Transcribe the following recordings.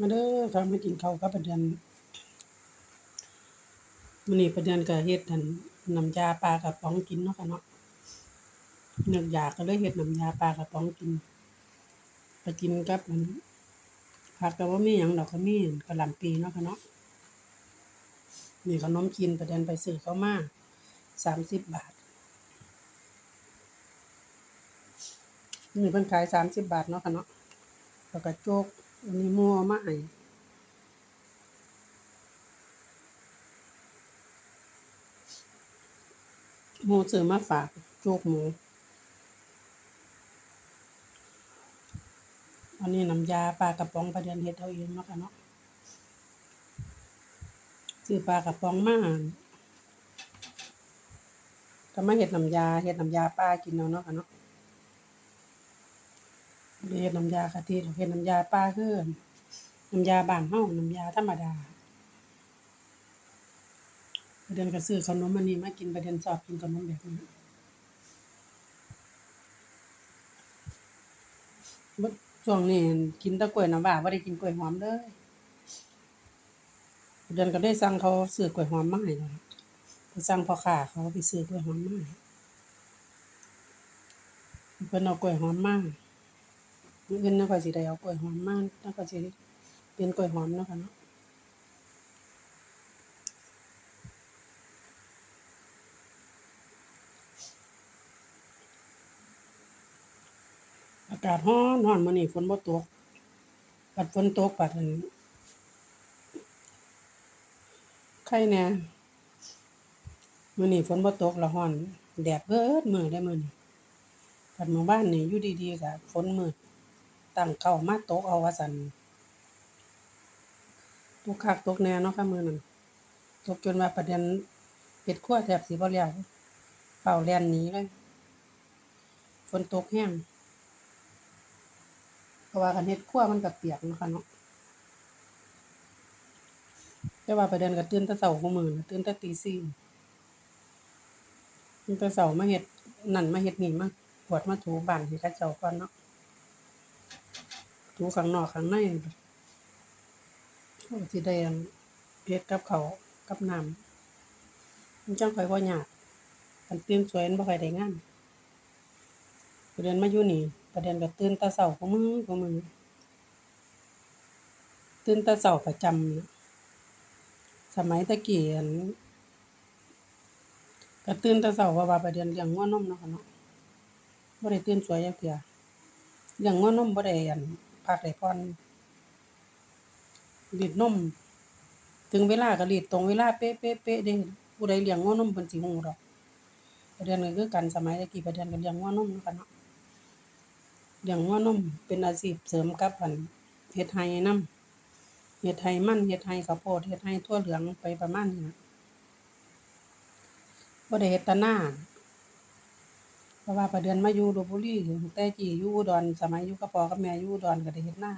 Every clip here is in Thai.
มาเด้อค่ะมากินข้าวกับประเดือนมื้อนี้ประเดือนก็เฮ็ดอันน้ำยาปลากระป๋องกินเนาะค่ะเนาะเนึกอยากก็เลยเฮ็ดน้ำยาปลากระป๋องกินไปกินกับอันผักก็บ่มีหยังดอกก็มีกระหล่ำปีเนาะค่ะเนาะนี่ขนมจีนประเดือนไปซื้อเขามา30บบาทนี่เพิ่นขาย30บาทเนาะค่ะเนาะแล้วก็โจ๊ก อันนี้มู่เอามาให้หมู่ซื้อมาฝากโจกหมู อันนี้น้ำยาปลากระป๋องประเดือนเฮ็ดเอาเองเนาะค่ะเนาะซื้อปลากระป๋องมาก็มาเฮ็ดน้ำยาเฮ็ดน้ำยาปลากินเอาเนาะค่ะเนาะ เฮ็ดน้ำยากะทิเฮ็ดน้ำยาปลาคือน้ำยาบ้านเฮาน้ำยาธรรมดาประเดือนก็ซื้อขนมอันนี้มากินประเดือนชอบกินขนมแบบนี้บ่ช่วงนี้กินแต่กล้วยน้ำว้าบ่ได้กินกล้วยหอมเลยเดือนก็ได้สั่งเขาซื้อกล้วยหอมมาให้แล้วไปสั่งพ่อค้าเขาไปซื้อกล้วยหอมมาเพิ่นเอากล้วยหอมมา มื้ออื่นน่ะข้อยสิได้เอากล้วยหอมมาแล้วก็สิเป็นกล้วยหอมเนาะค่ะเนาะอากาศร้อนร้อนมื้อนี้ฝนบ่ตกบัดฝนตกบัดอันไข่แน่มื้อนี้ฝนบ่ตกล้วร้อน แดดเบิดมื้อเด้มื้อนี้บัดเมื่อวานนี่อยู่ดีๆก็ฝนมืด ตั้งเข้ามาตกเอาว่าซั่นตกคักตกแน่เนาะค่ะมือนั้นตกจนว่าประเด็นเฮ็ดครัวแทบสิบ่แล้วฟ้าแลนหนีเลยฝนตกแรงเพราะว่าคันเฮ็ดครัวมันก็เปียกเนาะคะเนาะแต่ว่าประเด็นก็ตื่นต่เช้าคุมื้อน่ะตื่นต่ตี4ตื่นต่เช้ามาเฮ็ดนั่นมาเฮ็ดนี่มากวดมาถูบ้านให้เขาเจ้าก่อนเนาะ ถูข้างนอกข้างในก็สิได้เฮ็ดกับเขากับน้ำมันจังค่อยบ่ยากคันตื่นสวยมันบ่ค่อยได้งานประเด็นมาอยู่นี่ประเด็นก็ตื่นต่เช้าคุมื้อคุมื้อตื่นต่เช้าประจำสมัยแต่กี้อั่นก็ตื่นต่เช้าเพราว่าประเด็นเลี้ยงงัวนมเนาะค่ะเนาะบ่ได้ตื่นสวยจักเทื่อเลี้ยงงัวนมบ่ได้อัน พักได้ผ่อนรีดนมถึงเวลาก็รีดตรงเวลาเป๊ะๆๆเดะผู้ใดเลี้ยงงัวนมเพิ่นสิรู้ดอกประเด็นก็คือกันสมัยต่กี้ประเด็นก็เลี้ยงงัวนมนะคะเนาะเลี้ยงงัวนมเป็นอาชีพเสริมกับอันเฮ็ดไร่นำเฮ็ดไร่มันเฮ็ดไร่ข้าวโพดเฮ็ดไร่ถั่วเหลืองไปประมาณนี้ล่ะบ่ได้เฮ็ดแต่นา เพราะว่าประเดือนมาอยู่ลพบุรีตั้งแต่กี้อยู่อุดรสมัยอยู่กับพ่อกับแม่อยู่อุดรก็ได้เฮ็ดนา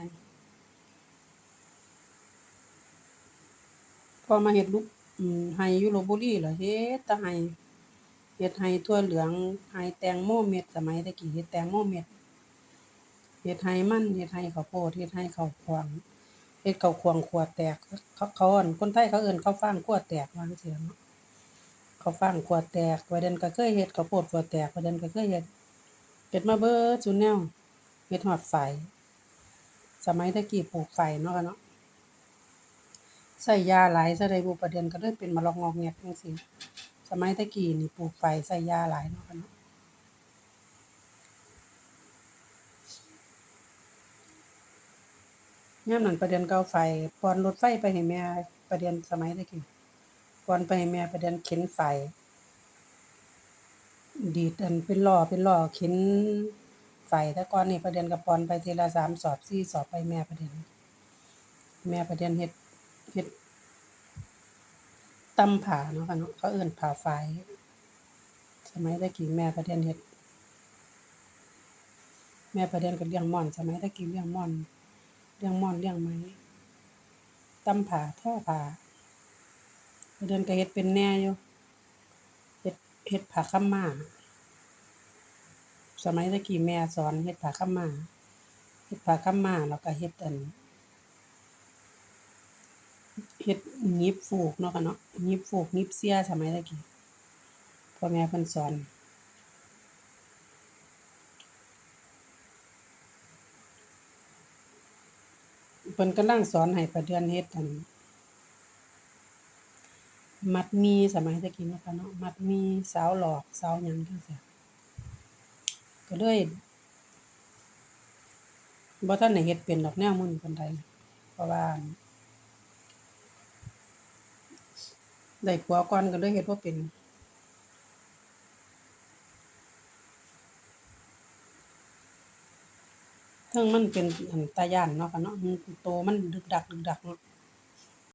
พอมาเฮ็ดลุอืมไร่อยู่ลบุรีแล้วเฮ็ดต่ไร่เฮ็ดไร่ถั่วเหลืองไร่แตงโมเม็ดสมัยต่กี้เฮ็ดแตงโมเม็ดเฮ็ดไร่มันเฮ็ดไร่ข้าวโพดเฮ็ดไร่ข้าวขวางเฮ็ดข้าวขวางขัวแตกเขาเขาอั่นคนไทยเขาเอิ้นข้าวฟ่างขัวแตกวาจั่งซี้ล่ะเนาะ ข้าวฟ่างขัวแตกว่าเด่นก็เคยเฮ็ดข้าวโพดขัวแตกว่าเด่นก็เคยเฮ็ดเฮ็ดมาเบิดซุนแนวเฮ็ดฮอดฝ้ายสมัยต่กี้ปลูกฝ้ายเนาะค่ะเนาะใช้ยาหลายซะได้บุประเด็นก็เลยเป็นมะลอกงอกแงกจังซี่สมัยต่กี้นี่ปลูกฝ้ายใช้ยาหลายเนาะค่ะเนาะยามนั้นประเด็นก็เอาไฟป้อนรถไฟไปให้แม่ประเด็นสมัยต่กี้ ป้อนไปแม่ประเด็นเข็นไฟ ดีดอันเป็นล้อเป็นล้อเข็นไฟแต่ก่อนนี่ประเด็นก็ป้อนไปทีละ3สอบ4สอบไปแม่ประเด็น แม่ประเด็นเฮ็ดเฮ็ดตำผ้าเนาะค่ะเนาะเขาเอิ้นผ้าฝ้ายสมัยต่กี้แม่ประเด็นเฮ็ดแม่ประเด็นก็เลี้ยงม่อนสมัยต่กี้เลี้ยงม่อนเลี้ยงม่อนเลี้ยงไหมตำผ้าทอผ้า เดือนก็เฮ็ดเป็นแน่อยู่เฮ็ดเฮ็ดผ้าขามาสมัยต่กี้แม่สอนเฮ็ดผ้าขามาเฮ็ดผ้าขามาแล้วก็เฮ็ดอันเฮ็ดหนีบฟูกเนาะค่ะเนาะหนีบฟูกหนีบเสียสมัยตะกี้พ่อแม่เพิ่นสอนเพิ่นกำลังสอนให้ประเดือนเฮ็ดอัน มัดมีสมัยตะกี้เนาะคะเนาะมัดมี่ซาวหลอกซาวหยังจั่งซี้ก็เลยบ่ทันได้เฮ็ดเป็นดอกแนวมู่นี้ปานใดเพราะว่าได้ผัวก่อนก็เลยเฮ็ดบ่เป็นเทิงมันเป็นอันตาย้านเนาะค่ะเนาะมันโตมันดึกดักดึกดักเนาะ